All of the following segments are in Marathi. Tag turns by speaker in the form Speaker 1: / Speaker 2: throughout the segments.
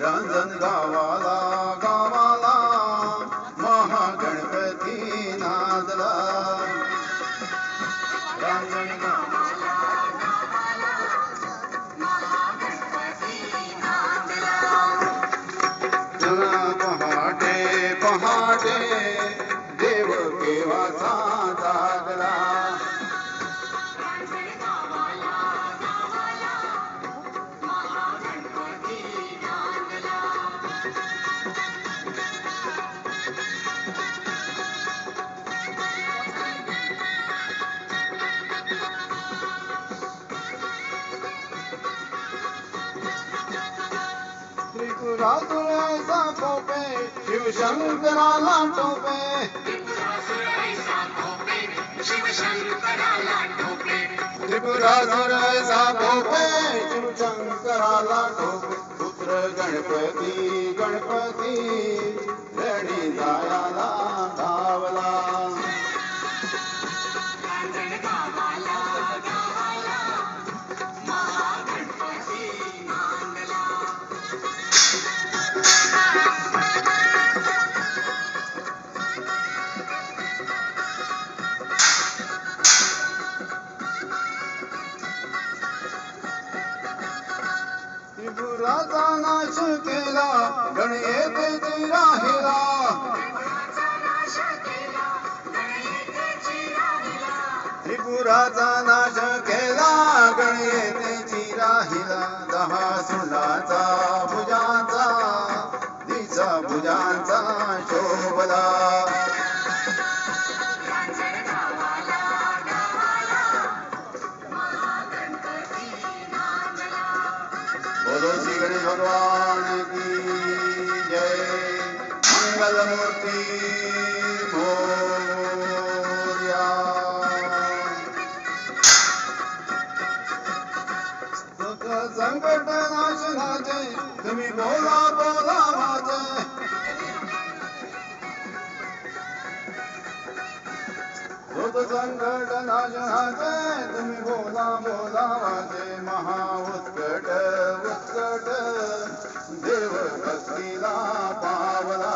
Speaker 1: रांजण गावाला गावाला त्रिपुरासुराचा कोपे शिवशंकराला टोपे त्रिपुरासुराचा कोपे शिवशंकराला टोपे पुत्र गणपती गणपती रडी जायाला धावला। त्रिपुराचा नाश केला गण राहिला. त्रिपुराचा नाश केला गण राहिला. दहा सुनाचा बोलो श्री गणेश भगवान की जय मंगल मूर्ति मोरया संकट नाशनाचे तुम्ही बोला बोला माझे सुख संकट नाशनाचे तुम्ही बोला बोला माझे महा उत्कट भक्तीला पावला.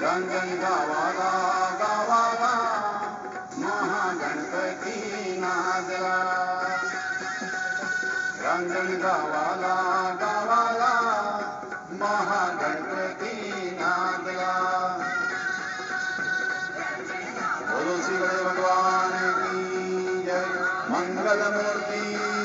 Speaker 1: रंजन गावाला गावाला महागणपती नादला. रंजन गावाला गावाला Mangala Murti.